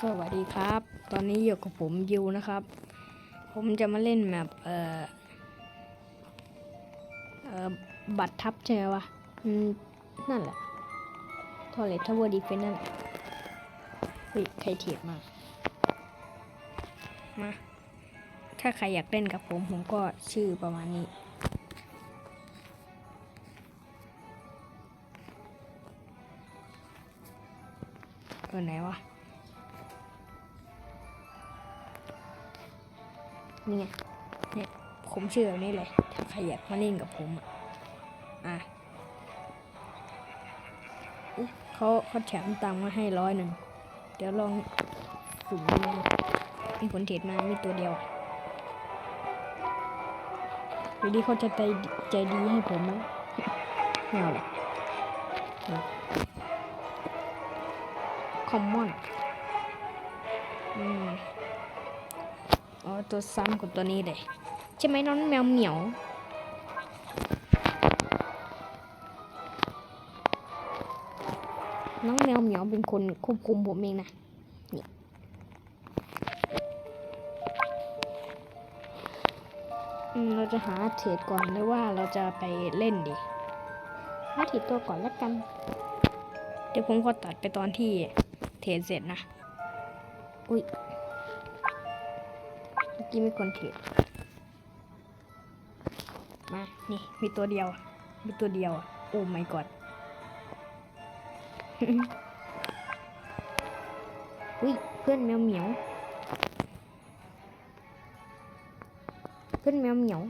สวัสดีครับ ตอนนี้อยู่กับผมยูนะครับ ผมจะมาเล่นแมปเอ่อเอ่อบัตรทับใช่ไหมวะอืมนั่นแหละทอเลททาวเวอร์ดีเฟนนั่นแหละเฮ้ยใครเทียบมามา ถ้าใครอยากเล่นกับผม ผมก็ชื่อประมาณนี้เออไหนวะ นี่ไงเนี่ยผมชื่อแบบนี้เลยถ้าใครอยากมาเล่นกับผมอะอะเขาเขาแถมตังค์มาให้ร้อยหนึ่งเดี๋ยวลองสุ่มดูมีคนเทรดมามีตัวเดียวอยู่ดีเขาจะใจใจดีให้ผมไหมไม่เอาหรอกคอมมอน ตัวซ้ำกับตัวนี้เลยใช่ไหมน้องแมวเหมียวน้องแมวเหมียวเป็นคนควบคุมผมเองนะนี่เราจะหาเทรดก่อนหรือว่าเราจะไปเล่นดีหาเทรดตัวก่อนแล้วกัน เดี๋ยวผมก็ตัดไปตอนที่เทรดเสร็จนะ อุ้ย กี้มีคนเทรดมา นี่ มีตัวเดียว มีตัวเดียว โอ้ my god อุ้ย เพื่อนแมวเหมียว เพื่อนแมวเหมียว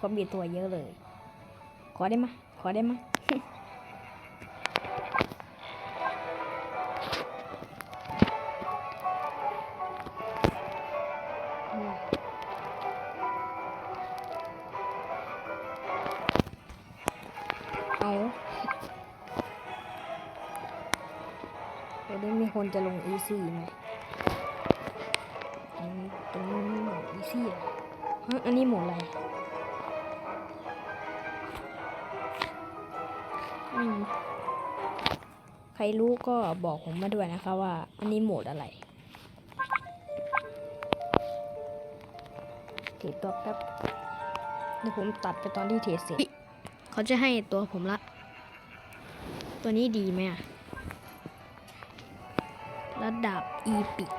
ก็มีตัวเยอะเลย ขอได้ไหมขอได้ไหมยอืมเอาเดี๋ยวนี้มีคนจะลงอีซี่ไหมอืมตรงนี้หมดอีซี่อะฮะอันนี้หมดอะไร ครรู้ก็บอกผมมาด้วยนะคะว่า อันนี้โหมดอะไรเทตัวแป๊บเดี๋ยวผมตัดไปตอนที่เทเสร็จเขาจะให้ตัวผมละ ตัวนี้ดีไหมอะระดับอีปิก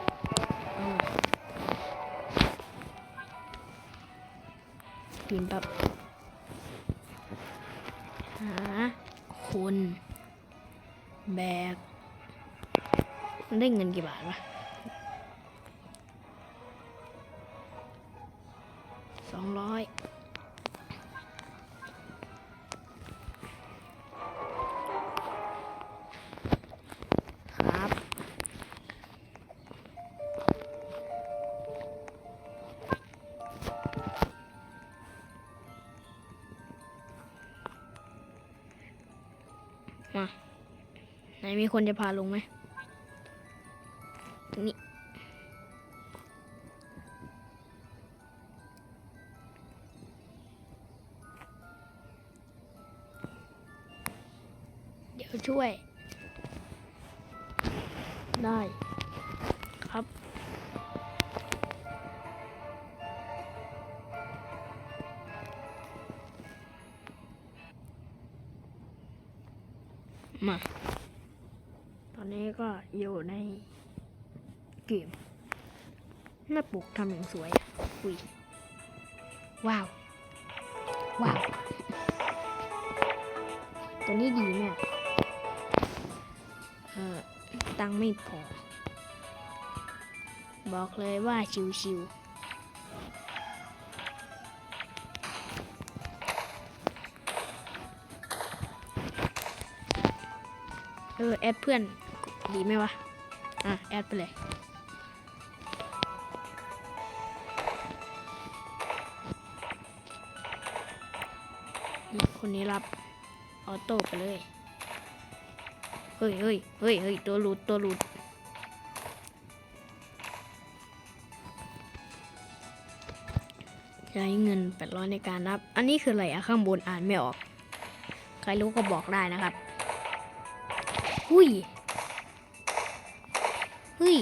ปีนแบบ ได้เงินกี่บาทวะสองร้อยครับมา ไหนมีคนจะพาลงไหม เดี๋ยวช่วย ได้ครับ มา ตอนนี้ก็อยู่ในเกมหน้าปกทำอย่างสวยอุ้ยว้าว ว้าว ตัวนี้ดีเนี่ย ตังค์ไม่พอ บอกเลยว่าชิวๆ เออ แอดเพื่อน ดีไหมวะ อะ แอดไปเลยนี่คนนี้รับ ออโต้ไปเลย เฮ้ยเฮ้ยเฮ้ยเฮ้ยตัวหลุดตัวหลุดใช้เงินแปดร้อยในการรับ อันนี้คืออะไรอะข้างบนอ่านไม่ออก ใครรู้ก็บอกได้นะครับ หุยหุย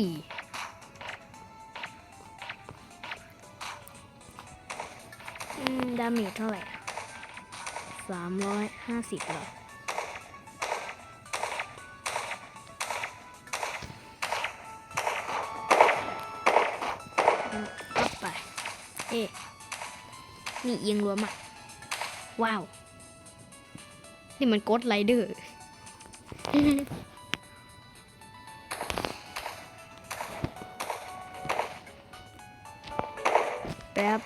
ยอืมดาเมจเท่าไหร่สามร้อยห้าสิบเหรออัพไป เอ๊ะนี่เอียงรวมอะ ว้าว นี่มันโกดไรเดอร์ แป๊บ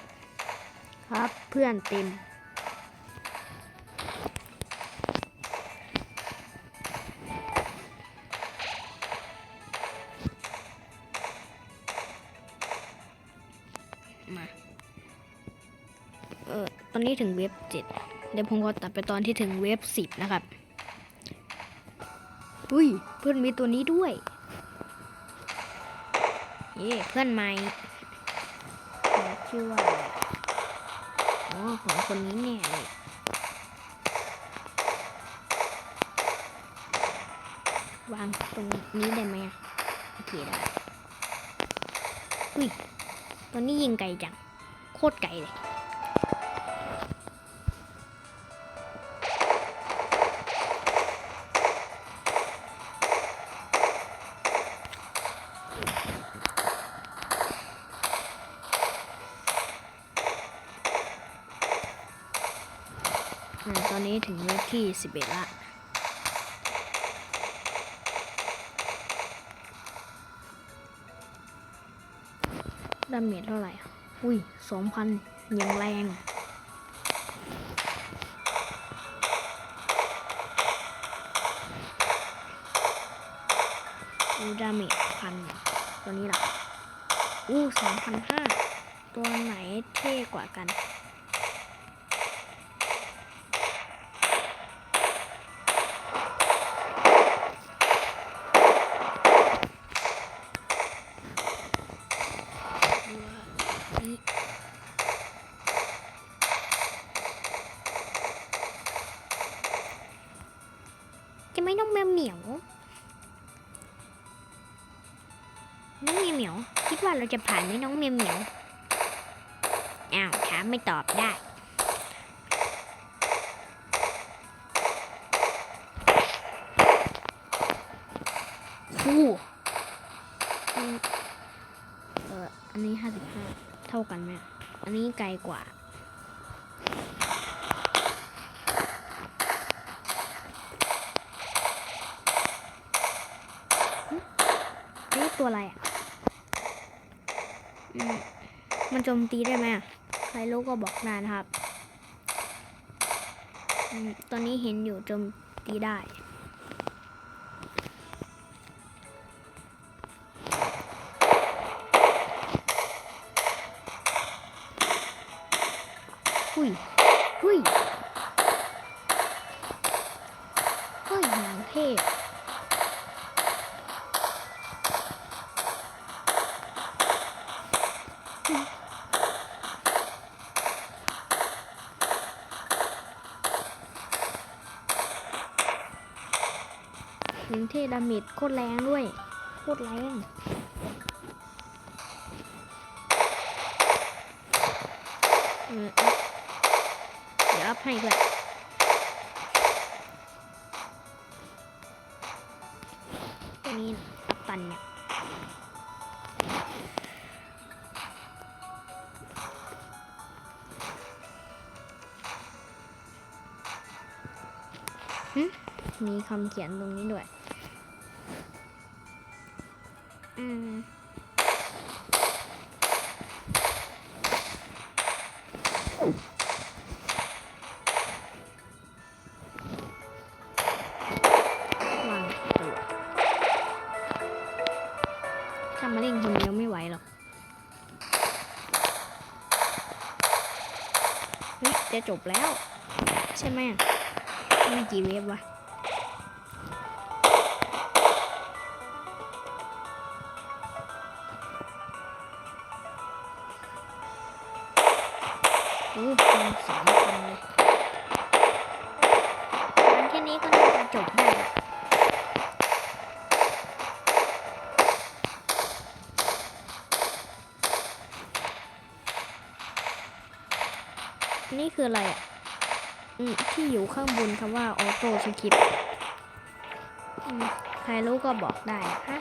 ครับเพื่อนเต็ม มา เออตอนนี้ถึงเว็บเจ็ดเดี๋ยวผมก็ตัดไปตอนที่ถึงเว็บสิบนะครับ อุ้ย เพื่อนมีตัวนี้ด้วย เย่เพื่อนใหม่เอ่อ ชื่อว่าอะไรอ๋อของคนนี้แน่เลย วางตรงนี้ได้ไหมอะโอเคได้อุ้ยตอนนี้ยิงไกลจัง โคตรไกลเลย ตอนนี้ถึงเว็บที่11ละดาเมจเท่าไหร่อะอุ้ย2,000ยังแรงอูดาเมจพันตัวนี้ล่ะอู้สามพันห้าตัวไหนเท่กว่ากัน จะผ่านไหมน้องเมียวเหมียวอ้าวถามไม่ตอบได้คู่เอออันนี้ห้าสิบห้าเท่ากันไหมอันนี้ไกลกว่าเอ๊ะตัวอะไรอะ มันโจมตีได้ไหมอะใครรู้ก็บอกได้นะครับ ตอนนี้เห็นอยู่โจมตีได้ หนึ่งเทดาเมจโคตรแรงด้วย โคตรแรงเดี๋ยวอัพให้ด้วยตัวนี้อัพตันเนี่ยมีคำเขียนตรงนี้ด้วย อืมทำมาเล่นนเดียวไม่ไหวหรอก เฮ้ย จะจบแล้ว ใช่ไหมไม่กี่เวฟวะ อู้มันสองคนเลยมันแค่นี้ก็น่าจะจบได้นี่คืออะไรอะอืมที่อยู่ข้างบนคำว่าออโต้สคริปใครรู้ก็บอกได้ฮะ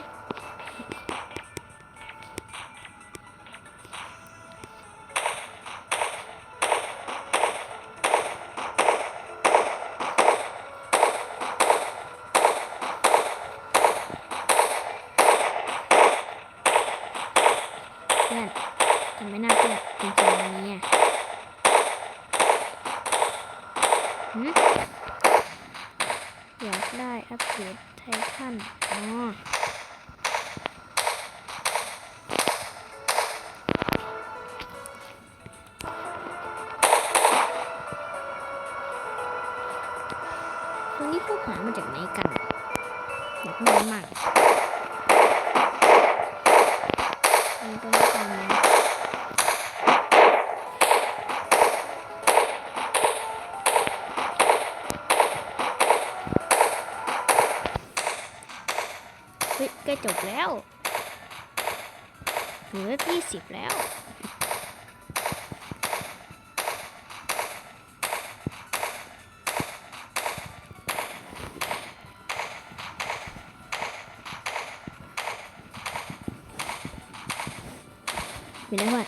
ตรงนี้พวกหามาจากไหนกันอยากรู้มากมีตรงนี้ตรงนี้เฮ้ยใกล้จบแล้วเหลือยี่สิบแล้ว มีอะไรบ้าง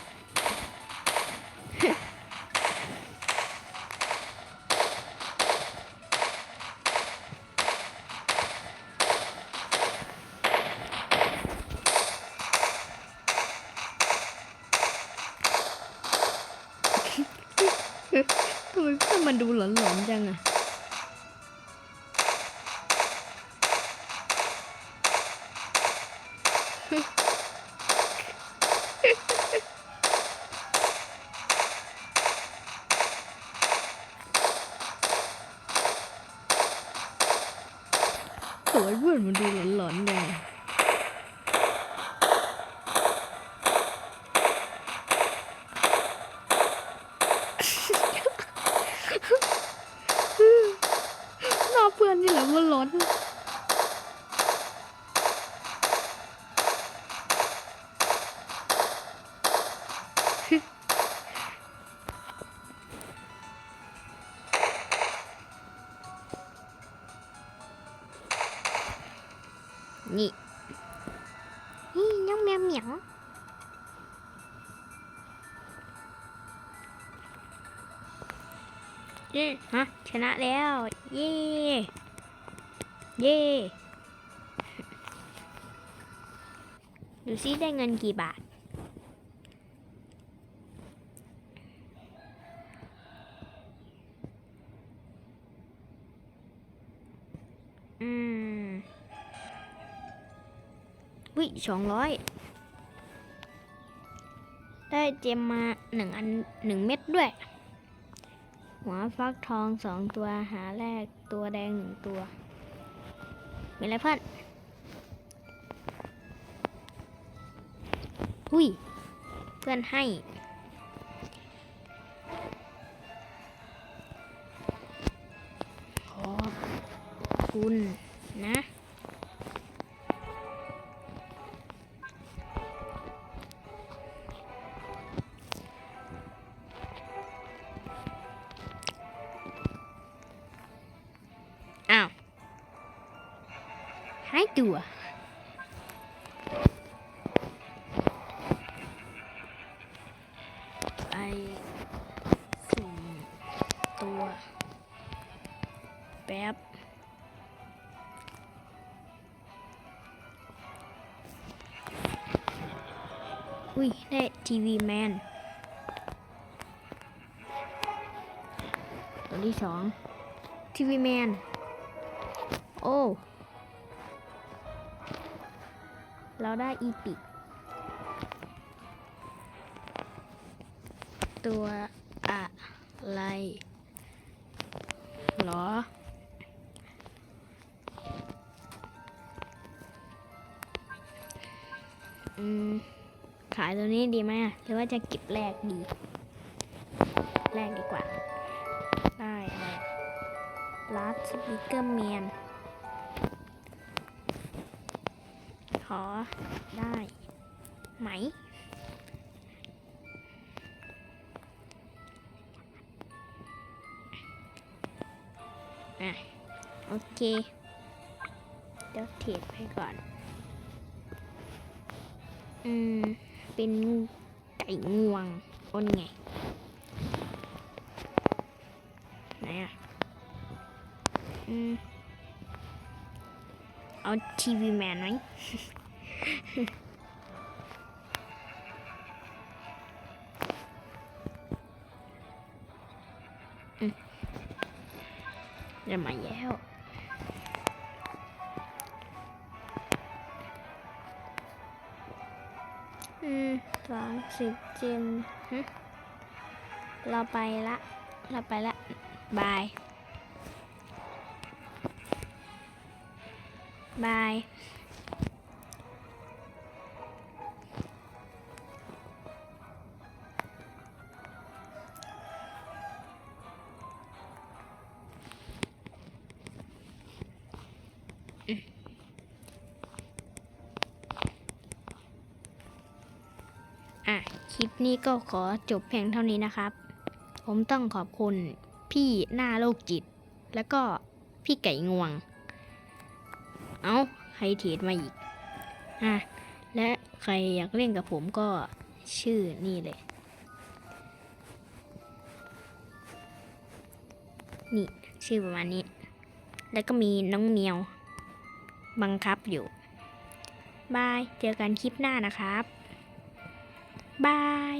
ทำไมเพื่อนมันดูหลอนๆจังอะท เย้ฮะชนะแล้ว เย้เย้ดูซิได้เงินกี่บาท อืมวิสองร้อยได้เจมมาหนึ่งอันหนึ่งเม็ดด้วย หัวฟักทองสองตัวหาแรกตัวแดงหนึ่งตัว มีอะไรเพื่อนหุยเพื่อนให้ ขอบคุณนะ ตัว แป๊บ อุ้ย ได้ทีวีแมน ตัวที่สองทีวีแมน โอ้ เราได้อีปิกตัวอะอะไร เหรอ อืม ขายตัวนี้ดีไหมหรือว่าจะเก็บแลกดีแลกดีกว่า ได้อะไรลัดสปิเกอร์เมียนขอได้ไหม เคเดี๋ยวเทรดไปก่อน อืม เป็นไก่งวงอ้นไง ไหนอะ อืม เอาทีวีแมนไหมอืมจะมาแล้ว อืมสามสิบเจนหึเราไปละ เราไปละ บาย บาย อะ คลิปนี้ก็ขอจบเพียงเท่านี้นะครับ ผมต้องขอบคุณพี่หน้าโรคจิต แล้วก็พี่ไก่งวง เอาใครเทรดมาอีก อะ และใครอยากเล่นกับผมก็ชื่อนี่เลย นี่ ชื่อประมาณนี้ แล้วก็มีน้องเมียว บังคับอยู่ บาย เจอกันคลิปหน้านะครับ บาย